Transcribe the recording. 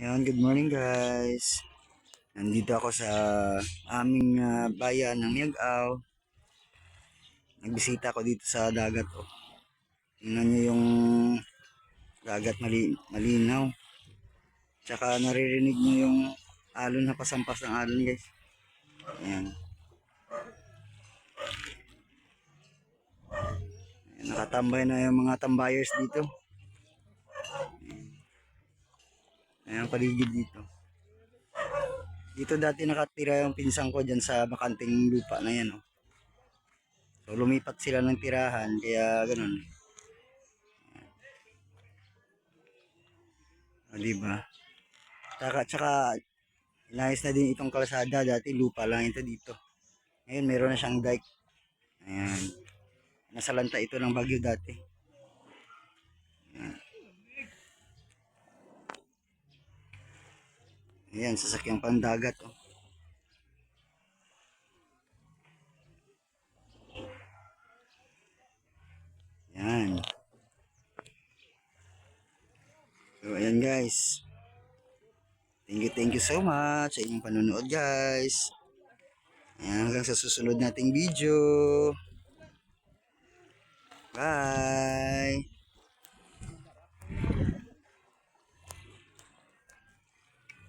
Ayan, good morning guys. Nandito ako sa aming ah, bayan ng Miagaw. Nagbisita ako dito sa dagat. Oh. Tingnan nyo yung dagat mali malinaw. Tsaka naririnig nyo yung alon na pasampas ng alon guys. Ayan. Ayan, nakatambay na yung mga tambayers dito. Ayan paligid dito. Dito dati nakatira yung pinsang ko dyan sa bakanting lupa na yan. Oh. So lumipat sila ng tirahan kaya ganun. O diba? Tsaka, tsaka inayos na din itong kalsada. Dati lupa lang ito dito. Ngayon meron na siyang dike. Ayan. Nasalanta ito ng bagyo dati. Ayan, sasakyang pandagat. Oh. Ayan. So, ayan guys. Thank you, thank you so much sa inyong panunood guys. Ayan, hanggang sa susunod nating video. Bye!